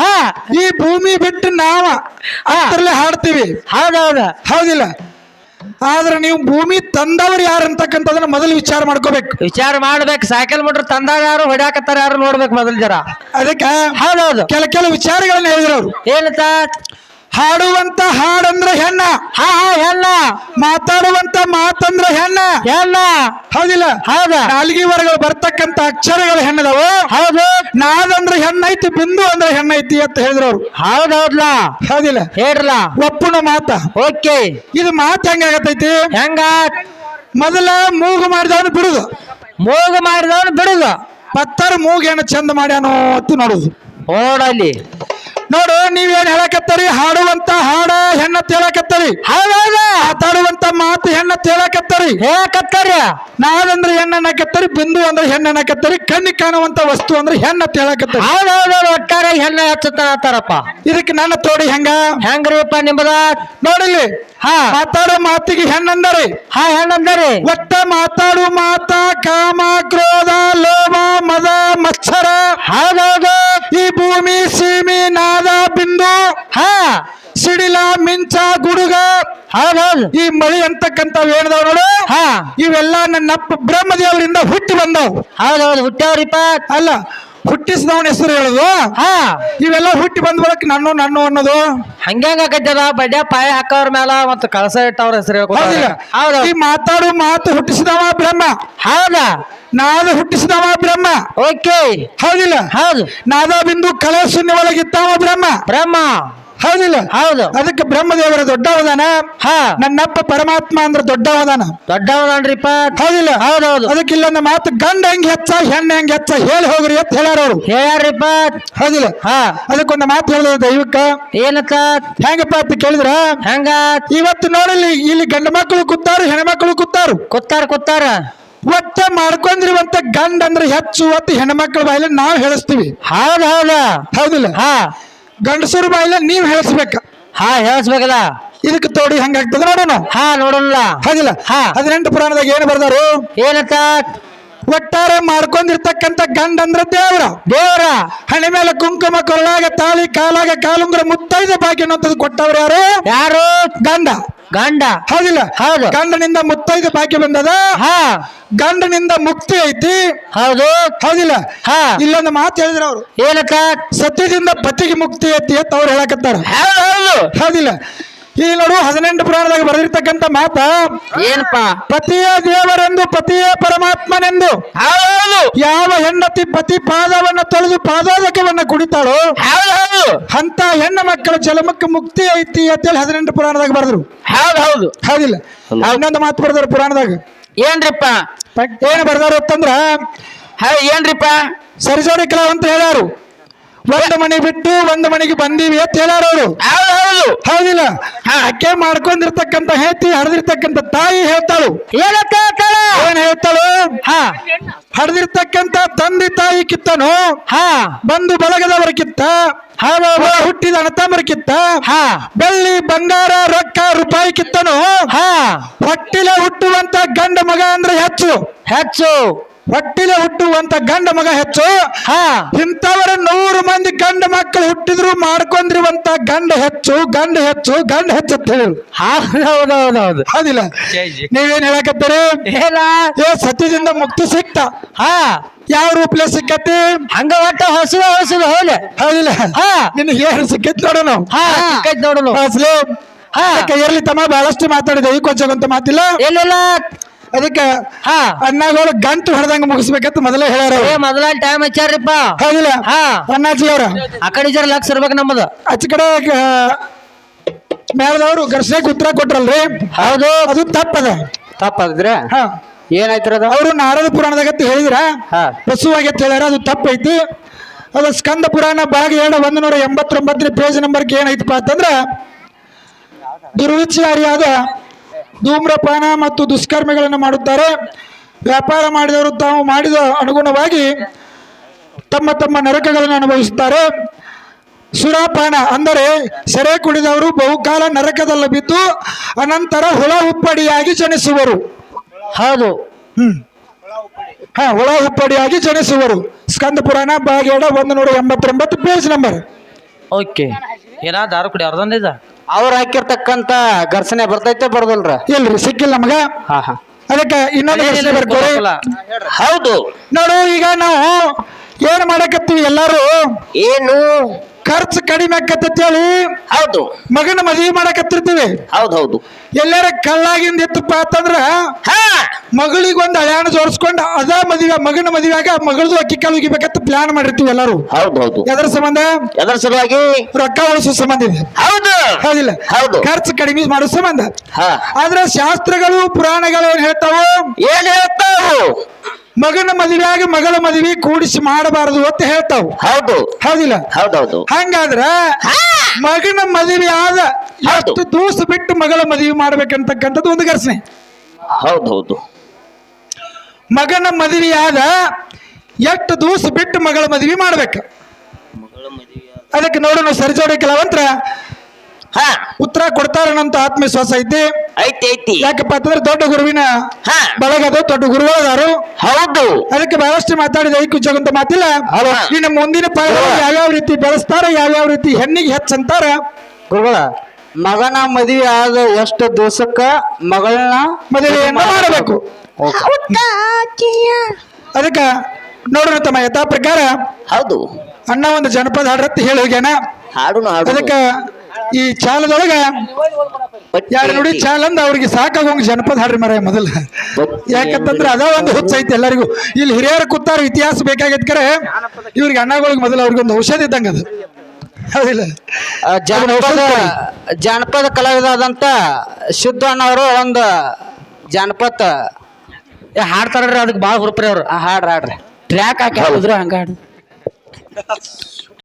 ಹಾ. ಈ ಭೂಮಿ ಬಿಟ್ಟು ನಾವ ಅಷ್ಟರಲ್ಲೇ ಹಾಡ್ತೀವಿ. ಹೌದೌದ ಹೌದಿಲ್ಲ. ಆದ್ರೆ ನೀವು ಭೂಮಿ ತಂದವ್ರು ಯಾರು ಅಂತಕ್ಕಂಥದನ್ನ ಮೊದಲು ವಿಚಾರ ಮಾಡ್ಕೋಬೇಕು. ವಿಚಾರ ಮಾಡ್ಬೇಕು. ಸೈಕಲ್ ಮೋಟರ್ ತಂದಾಗ ಯಾರು ಹೊಡ್ಯಾಕತ್ತಾರ ಯಾರು ನೋಡ್ಬೇಕು ಮೊದಲು ಜರ. ಅದಕ್ಕೆ ಹೌದೌದು ಕೆಲ ಕೆಲ ವಿಚಾರಗಳನ್ನ ಹೇಳಿದ್ರು ಅವ್ರು. ಏನತ್ತ ಹಾಡುವಂತ ಹಾಡಂದ್ರ ಹೆಣ್ಣ. ಹಾ ಹಾ ಹೆಣ್ಣ. ಮಾತಾಡುವಂತ ಮಾತಂದ್ರ ಹೆಣ್ಣ. ಹೆಣ್ಣ. ಹೌದಿಲ್ಲ? ಹೌದ? ಅಲ್ಗಿ ವರ್ಗಗಳು ಬರ್ತಕ್ಕಂತ ಅಕ್ಷರಗಳು ಹೆಣ್ಣದವು. ಹೌದು. ನಾದಂದ್ರ ಹೆಣ್ಣೈತಿ ಬಿಂದು ಅಂದ್ರೆ ಹೆಣ್ಣೈತಿ ಅಂತ ಹೇಳಿದ್ರು ಅವ್ರು ಹೌದೌದ್ಲ. ಹೌದಿಲ್ಲ? ಹೇಳ್ರಲ್ಲ ಒಪ್ಪುನ ಮಾತ. ಓಕೆ. ಇದು ಮಾತು ಹೆಂಗಾಗತೈತಿ ಹೆಂಗ? ಮೊದಲ ಮೂಗು ಮಾಡಿದವನು ಬಿಡುದು. ಮೂಗು ಮಾಡಿದವನು ಬಿಡುದು. ಪತ್ತರ ಮೂಗೇನ ಚಂದ ಮಾಡ್ಯಾನೋ ಅಂತ ನೋಡುದು. ಓಡಲ್ಲಿ ನೋಡು ನೀವೇನ್ ಹೇಳಕತ್ತರಿ? ಹಾಡುವಂತ ಹಾಡ ಹೆಣ್ಣತ್ ಹೇಳಕತ್ತರಿ. ಮಾತಾಡುವಂತ ಮಾತು ಹೆಣ್ಣತ್ ಹೇಳಕತ್ತರಿ. ಹೇಳಕತ್ತಾರ ನಾದಂದ್ರೆ ಹೆಣ್ಣನ್ನಕತ್ತರಿ ಬಿಂದು ಅಂದ್ರೆ ಹೆಣ್ಣನ್ನಕತ್ತರಿ ಕಣ್ಣಿ ಕಾಣುವಂತ ವಸ್ತು ಅಂದ್ರೆ ಹೆಣ್ಣತ್ ಹೇಳಕತ್ತರಿ. ಹೌದೌದು ಒಟ್ಟಾರೆ ಹೆಣ್ಣ ಹಚ್ಚತಾರಪ್ಪ ಇದಕ್ಕೆ ನನ್ನ ತೋಡಿ ಹೆಂಗ? ಹೆಂಗ್ರಿಪ್ಪ ನಿಮ್ಮದ ನೋಡಿಲಿ ಹಾ. ಮಾತಾಡೋ ಮಾತಿಗೆ ಹೆಣ್ಣಂದರಿ. ಹಾ ಹೆಣ್ಣಂದರಿ. ಒಟ್ಟ ಮಾತಾಡು ಮಾತ ಕಾಮ ಕ್ರೋಧ ಲೋಭ ಮದ ಮತ್ಸರ ಹೌದೌದು. ಈ ಭೂಮಿ ಸೀಮಿ ನಾದ ಬಿಂದು ಹಾ ಸಿಡಿಲ ಮಿಂಚ ಗುಡುಗ. ಈ ಮಳಿ ಅಂತಕ್ಕಂಥವ್ ಏನದಾವ್ ನೋಡು? ಹಾ. ಇವೆಲ್ಲ ನನ್ನಪ್ಪ ಬ್ರಹ್ಮದೇವರಿಂದ ಹುಟ್ಟಿ ಬಂದವು. ಹೌದೌದು ಹುಟ್ಟ್ಯಾವ್ರಿಪ್ಪ. ಅಲ್ಲ ಹುಟ್ಟಿಸಿದವನ ಹೆಸರು ಹೇಳುದು? ಹಾ. ಇವೆಲ್ಲ ಹುಟ್ಟಿ ಬಂದ ಬಳಿಕ ನನ್ನ ನನ್ನ ಅನ್ನೋದು? ಹಂಗ್ಯಾಂಗ ಕಜ್ಜದ ಬಡ್ಡ ಪಾಯ ಹಾಕೋರ್ ಮ್ಯಾಲ ಮತ್ತ ಕಳಸ ಇಟ್ಟವ್ರ ಹೆಸರು ಹೌದಿಲ್ಲ. ಹೌದು. ಈ ಮಾತಾಡು ಮಾತು ಹುಟ್ಟಿಸಿದವ ಬ್ರಹ್ಮ. ಹೌದಾ? ನಾದ ಹುಟ್ಟಿಸಿದವ ಬ್ರಹ್ಮ. ಓಕೆ. ಹೌದಿಲ್ಲ. ಹೌದು. ನಾದ ಬಿಂದು ಕಲೆ ಶೂನ್ಯ ಒಳಗಿತ್ತವ ಬ್ರಹ್ಮ. ಬ್ರಹ್ಮ. ಹೌದಿಲ್ಲ? ಹೌದು. ಅದಕ್ಕೆ ಬ್ರಹ್ಮದೇವರ ದೊಡ್ಡವದಾನ ಹಾ. ನನ್ನಪ್ಪ ಪರಮಾತ್ಮ ಅಂದ್ರೆ ದೊಡ್ಡವದಾನ ದೊಡ್ಡವದನ್ರಿಪ್ಪ ಹೌದಿಲ್ಲ? ಹೌದೌದು. ಅದಕ್ಕೆ ಇಲ್ಲೊಂದು ಮಾತು ಗಂಡ ಹೆಂಗ್ ಹೆಚ್ಚ ಹೆಣ್ಣು ಹೆಂಗ್ ಹೆಚ್ಚ ಹೇಳಿ ಹೋಗ್ರಿ ಅಂತ ಹೇಳ್ಯಾರ ಅವ್ರು. ಹೇಳ್ಯಾರಿಪ್ಪ ಹೌದಿಲ್ಲ? ಹಾ. ಅದಕ್ಕೊಂದು ಮಾತು ಹೇಳಿದ ದೈವಕ್ಕ ಏನಕ್ಕ? ಹೆಂಗಪ್ಪ ಅಂತ ಕೇಳಿದ್ರ? ಹೆಂಗ? ಇವತ್ತು ನೋಡಲಿ ಇಲ್ಲಿ ಗಂಡ ಮಕ್ಕಳು ಕೂತಾರು ಹೆಣ್ಮಕ್ಳು ಕೂತಾರು. ಕೂತಾರ ಕೂತಾರ. ಒಟ್ಟ ಮಾಡ್ಕೊಂಡಿರುವಂತ ಗಂಡ ಅಂದ್ರೆ ಹೆಚ್ಚು ಒತ್ತು ಹೆಣ್ಮಕ್ಳ ಬಾಯಲ್ಲಿ ನಾವು ಹೇಳಿಸ್ತೀವಿ. ಹೌದ್ ಹೌದ. ಹೌದಿಲ್ಲ? ಹಾ. ಗಂಡಸರ ಬಾಯಿಲ ನೀವ್ ಹೇಳಿಸ್ಬೇಕ. ಹಾ ಹೇಳ್ಸ್ಬೇಕಲ್ಲ. ಇದಕ್ಕೆ ತೋಡಿ ಹಂಗಾಗ್ತದ ನೋಡೋಣ. ಹಾ ನೋಡೋಣ ಹಾಗಿಲ್ಲ. ಹಾ. ಹದಿನೆಂಟು ಪುರಾಣದಾಗ ಏನು ಬರ್ದಾರು? ಏನತ್ತ ಒಟ್ಟಾರೆ ಮಾಡ್ಕೊಂಡಿರ್ತಕ್ಕಂಥ ಗಂಡ ಅಂದ್ರೆ ದೇವರ. ದೇವರ. ಹಣೆ ಮೇಲೆ ಕುಂಕುಮ ಕೊರಳಾಗ ತಾಳಿ ಕಾಲಾಗ ಕಾಲುಂಗ್ರ ಮುತ್ತೈದೆ ಬಾಕಿ ಅನ್ನೋಂಥದ್ದು ಕೊಟ್ಟವ್ರು ಯಾರು? ಯಾರು? ಗಂಡ. ಗಂಡ. ಹೌದಿಲ್ಲ ಹೌದು. ಗಂಡನಿಂದ ಮುತ್ತೈದ ಬಾಕಿ ಬಂದದ? ಹಾ. ಗಂಡನಿಂದ ಮುಕ್ತಿ ಐತಿ? ಹೌದು. ಹೌದಿಲ್ಲ ಹಾ. ಇಲ್ಲೊಂದು ಮಾತು ಹೇಳಿದ್ರ ಅವ್ರು. ಏನಕ್ಕ? ಸತ್ಯದಿಂದ ಪತಿಗೆ ಮುಕ್ತಿ ಐತಿ ಅಂತ ಅವ್ರು ಹೇಳಕತ್ತಾರ. ಹೌದು ಹೌದು. ಹೌದಿಲ್ಲ ಈ ನೋಡು ಹದಿನೆಂಟು ಪುರಾಣದಾಗ ಬರೆದಿರ್ತಕ್ಕಂಥ ಮಾತ. ಏನಪ್ಪ? ಪತಿಯ ದೇವರೆಂದು ಪತಿಯೇ ಪರಮಾತ್ಮನೆಂದು. ಹೌದು ಯಾವ ಹೆಂಡತಿ ಪತಿ ಪಾದವನ್ನ ತೊಳೆದು ಪಾದೋದಕವನ್ನ ಕುಡಿತಾಳೋ ಹೌದು ಹೌದು ಅಂತ ಹೆಣ್ಣು ಮಕ್ಕಳ ಜಲಮಕ್ಕೆ ಮುಕ್ತಿ ಐತಿ ಅಂತೇಳಿ ಹದಿನೆಂಟು ಪುರಾಣದಾಗ ಬರೆದ್ರು. ಹೌದು ಹೌದು ಹೌದಿಲ್ಲ ಇನ್ನೊಂದು ಮಾತು ಬರ್ದಾರ ಪುರಾಣದಾಗ. ಏನ್ರಿಪ್ಪ? ಏನು ಬರ್ದಾರ ಅಂತಂದ್ರ ಹೌ ಏನ್ರಿಪ್ಪ? ಕಲಾವ್ ಅಂತ ಹೇಳ್ಯಾರು. ಒಂದು ಮನೆ ಬಿಟ್ಟು ಒಂದು ಮನೆಗೆ ಬಂದೀವಿ ಅಂತ ಹೇಳ್ಯಾರ ಅವರು. ಹೌದು. ಹೌದು ಹೌದಿಲ್ಲ. ಅಕ್ಕೆ ಮಾಡ್ಕೊಂಡಿರ್ತಕ್ಕಂತ ಹೇತಿ ಹಡ್ದಿರ್ತಕ್ಕಂತ ತಾಯಿ ಹೇಳ್ತಾಳು? ಏನ್ ಹೇಳ್ತಾಳು? ಹಾ. ಹರಿದಿರ್ತಕ್ಕಂಥ ತಂದೆ ತಾಯಿ ಕಿತ್ತನು ಹಾ ಬಂದು ಬಳಗದವರ ಕಿತ್ತ ಹುಟ್ಟಿದ ಅಣತಮ್ಮರ ಕಿತ್ತ ಹಾ. ಬೆಳ್ಳಿ ಬಂಗಾರ ರೊಕ್ಕ ರೂಪಾಯಿ ಕಿತ್ತನು ಹಾ. ಹೊಟ್ಟಿಲೆ ಹುಟ್ಟುವಂತ ಗಂಡ ಮಗ ಅಂದ್ರೆ ಹೆಚ್ಚು. ಹೆಚ್ಚು. ಹೊಟ್ಟಿಲೆ ಹುಟ್ಟುವಂತ ಗಂಡ ಮಗ ಹೆಚ್ಚು. ಹಾ. ಇಂಥವರ ನೂರು ಮಂದಿ ಗಂಡ ಮಕ್ಕಳು ಹುಟ್ಟಿದ್ರು ಮಾಡ್ಕೊಂಡಿರುವಂತ ಗಂಡ ಹೆಚ್ಚು ಗಂಡ ಹೆಚ್ಚು ಗಂಡ ಹೆಚ್ಚು ಅಂತ ಹೇಳಿ. ಹೌದೌದೌದು. ಹೌದು ಹೌದು ಹೌದು ಹೌದಿಲ್ಲ ನೀವೇನ್ ಹೇಳಕತ್ತೀರಿ? ಏನ ಏ ಸತ್ಯದಿಂದ ಮುಕ್ತಿ ಸಿಕ್ತ. ಹಾ. ಯಾವ ರೂಪಲೆ ಸಿಕ್ಕತಿ? ಹಂಗ ಒಟ್ಟ ಹೊಸದ ಹೊಸದ ಹೌದ ಹೌದಿಲ್ಲ? ಹಾ. ನಿನ್ಗೆ ಏನು ಸಿಕ್ಕೈತಿ ನೋಡೋಣ ಹಾ ಸಿಕ್ಕೈತ್ ನೋಡುನು. ಅಸಲು ಹಾ. ಅದಕ್ಕೆ ಇರ್ಲಿ ತಮ್ಮ ಬಹಳಷ್ಟು ಮಾತಾಡಿದೆ? ಈ ಕೊಂಚ ಮಾತಿಲ್ಲ? ಎಲ್ಲಿಲ್ಲ ಅದಕ್ಕೆ ಹಾ. ಅಣ್ಣಗಳು ಗಂಟು ಹೊಡೆದಂಗ ಮುಗಿಸ್ಬೇಕಂತ ಮೊದಲೇ ಹೇಳ್ಯಾರ ಏ ಮೊದಲ ಟೈಮ್ ಹಚ್ಚಾರ್ರಿಪ್ಪ ಹೌದಿಲ್ಲ? ಹಾ. ಅಣ್ಣಾಜಿ ಅವ್ರ ಆ ಕಡೆ ಜರ ಲಕ್ಷ ಇರ್ಬೇಕು ನಮ್ಮದು. ಆಚೆ ಕಡೆ ಮೇಳದವರು ಘರ್ಷಣೆಗೆ ಉತ್ತರ ಕೊಟ್ರಲ್ರಿ? ಹೌದು. ಅದು ತಪ್ಪದ. ತಪ್ಪಾದ್ರೆ ಹಾ. ಅದು? ಅವರು ನಾರದ ಪುರಾಣದಾಗ ಹೇಳಿದ್ರ? ಹಾ. ಬಸವಾಗಿ ಹೇಳ್ಯಾರ ಅದು ತಪ್ಪೈತಿ. ಅದು ಸ್ಕಂದ ಪುರಾಣ ಭಾಗ ಎರಡ ಒಂದು ನೂರ ಎಂಬತ್ತೊಂಬತ್ತನೇ ಪೇಜ್ ನಂಬರ್ಗೆ ಏನೈತಪ್ಪ ಅಂತಂದ್ರ ದುರ್ವಿಚಾರಿಯಾದ ಧೂಮ್ರಪಾನ ಮತ್ತು ದುಷ್ಕರ್ಮಿಗಳನ್ನು ಮಾಡುತ್ತಾರೆ. ವ್ಯಾಪಾರ ಮಾಡಿದವರು ತಾವು ಮಾಡಿದ ಅನುಗುಣವಾಗಿ ತಮ್ಮ ತಮ್ಮ ನರಕಗಳನ್ನು ಅನುಭವಿಸುತ್ತಾರೆ. ಸುರಾಪಾನ ಅಂದರೆ ಸೆರೆ ಕುಡಿದವರು ಬಹುಕಾಲ ನರಕದಲ್ಲಿ ಬಿದ್ದು ಅನಂತರ ಹುಳ ಉಪ್ಪಡಿಯಾಗಿ ಜನಿಸುವರು. ಹೌದು. ಹ್ಮ್. ಹಾ ಹುಳ ಉಪ್ಪಡಿಯಾಗಿ ಜನಿಸುವರು. ಸ್ಕಂದ ಪುರಾಣ ಬಾಗೇಡ ಒಂದು ನೂರ ಎಂಬತ್ತೊಂಬತ್ತು ಪೇಜ್ ನಂಬರ್ ಓಕೆ ಏನ ದಾರು ಕುಡಿ ಅರ್ಧಂದಿದ ಅವ್ರು ಹಾಕಿರ್ತಕ್ಕಂತ ಘರ್ಷಣೆ ಬರ್ತೈತೆ ಬರ್ದಲ್ರ? ಇಲ್ರಿ ಸಿಕ್ಕಿಲ್ಲ ನಮಗ. ಹಾ ಹಾ. ಅದಕ್ಕೆ ಇನ್ನೊಂದು ಹೌದು. ನೋಡು ಈಗ ನಾವು ಏನ್ ಮಾಡಕತ್ತೀವಿ ಎಲ್ಲಾರು? ಏನು? ಖರ್ಚು ಕಡಿಮೆ ಆಕತ್ತೈತಿ ಹೇಳಿ ಹೌದು. ಮಗನ ಮದುವೆ ಮಾಡಕತ್ತಿರ್ತೀವಿ. ಹೌದು ಹೌದು ಎಲ್ಲಾರ ಕಲ್ಲಾಗಿಂದ ಎತ್ತಪ್ಪ ಅಂತಂದ್ರ ಹಾ. ಮಗಳಿಗೆ ಒಂದು ಹಳ್ಯಾಣ ಜೋಡಿಸ್ಕೊಂಡು ಅದ ಮದುವೆ ಮಗನ ಮದುವೆಯಾಗ ಮಗಳದು ಅಕ್ಕಿ ಕಾಲು ಉಗಿಬೇಕಂತ ಪ್ಲಾನ್ ಮಾಡಿರ್ತೀವಿ ಎಲ್ಲಾರು. ಹೌದು ಹೌದು ಎದರ ಸಂಬಂಧ? ಎದರ ಸಲುವಾಗಿ? ರೊಕ್ಕ ಉಳಿಸೋ ಸಂಬಂಧ ಇದೆ. ಹೌದು. ಹೌದಿಲ್ಲ. ಹೌದು. ಖರ್ಚು ಕಡಿಮೆ ಮಾಡೋ ಸಂಬಂಧ. ಹಾ. ಆದ್ರೆ ಶಾಸ್ತ್ರಗಳು ಪುರಾಣಗಳು ಏನ್ ಹೇಳ್ತಾವು? ಏನ್ ಹೇಳ್ತಾವು? ಮಗನ ಮದುವೆಯಾಗಿ ಮಗಳ ಮದುವೆ ಕೂಡಿಸಿ ಮಾಡಬಾರದು ಅಂತ ಹೇಳ್ತಾವು. ಹೌದು. ಹೌದಿಲ್ಲ? ಹೌದೌದು. ಹಂಗಾದ್ರ ಮಗನ ಮದುವೆ ಆದ ಹೌದು. ಎಷ್ಟು ದೂಸ ಬಿಟ್ಟು ಮಗಳ ಮದುವೆ ಮಾಡ್ಬೇಕಂತಕ್ಕಂಥದ್ದು ಒಂದು ಘರ್ಷಣೆ. ಹೌದು ಹೌದು ಮಗನ ಮದುವೆ ಆದ ಎಷ್ಟು ದೂಸ ಬಿಟ್ಟು ಮಗಳ ಮದುವೆ ಮಾಡ್ಬೇಕು? ಅದಕ್ಕೆ ನೋಡೋಣ ಸರಿಜೋಡಿ ಕೆಲವಂತ್ರ ಹಾ. ಉತ್ತರ ಕೊಡ್ತಾರನ್ನಂತ ಆತ್ಮವಿಶ್ವಾಸ ಐತಿ. ಐತಿ ಐತಿ. ಯಾಕಪ್ಪ ಅಂತಂದ್ರೆ ದೊಡ್ಡ ಗುರುವಿನ ಹಾ. ಬಳಗದು ದೊಡ್ಡ ಗುರುಗಳದಾರು. ಹೌದು. ಅದಕ್ಕೆ ಬಹಳಷ್ಟು ಮಾತಾಡಿದ ಐ ಜಗಂತ ಮಾತಿಲ್ಲ. ನಿನ್ನ ಮುಂದಿನ ಪಾಠ ಯಾವ್ಯಾವ ರೀತಿ ಬೆಳೆಸ್ತಾರ ಯಾವ್ಯಾವ ರೀತಿ ಹೆಣ್ಣಿಗೆ ಹೆಚ್ಚಂತಾರ? ಗುರುಗಳ ಮಗನ ಮದುವೆ ಆದ ಎಷ್ಟು ದಿವಸಕ್ಕ ಮಗಳನ್ನ ಮದುವೆಯನ್ನ ಮಾಡಬೇಕು. ಅದಕ್ಕೆ ನೋಡೋಣ ತಮ್ಮ ಯಥಾ ಪ್ರಕಾರ. ಹೌದು. ಅಣ್ಣ ಒಂದು ಜನಪದ ಹಾಡ್ರತ್ ಹೇಳಿ ಹೋಗ್ಯಾನ ಹಾಡು ಅದಕ್ಕ ಈ ಚಾಲದೊಳಗ ಎರಡು ನೋಡಿ ಚಾಲ ಅಂದ್ರೆ ಅವ್ರಿಗೆ ಸಾಕಾಗೋಂಗ್ ಜನಪದ ಹಾಡ್ರಿ ಮರ ಮೊದಲ. ಯಾಕಂತಂದ್ರೆ ಅದ ಒಂದು ಹುಚ್ಚ ಐತಿ ಎಲ್ಲರಿಗೂ. ಇಲ್ಲಿ ಹಿರಿಯರು ಕೂತಾರ ಇತಿಹಾಸ ಬೇಕಾಗೈತೆ ಕರೆ. ಇವ್ರಿಗೆ ಅಣ್ಣಗಳಿಗೆ ಮೊದಲು ಅವ್ರಿಗೊಂದು ಔಷಧ ಇದ್ದಂಗ ಅದು. ಹೌದಿಲ್ಲ? ಆ, ಜಾನಪದ ಜಾನಪದ ಕಲಾವಿದಾದಂತ ಶುದ್ಧ ಅಣ್ಣವರು ಒಂದು ಜಾನಪದ ಏ ಹಾಡ್ತಾರ್ರಿ ಅದಕ್ಕೆ ಭಾಳ ಹುರುಪ್ರಿ ಅವ್ರು. ಹಾಡ್ರಿ ಹಾಡ್ರಿ. ಟ್ರ್ಯಾಕ್ ಹಾಕಿ ಹಾಡಿದ್ರು ಹಂಗ ಹಾಡು. *laughs*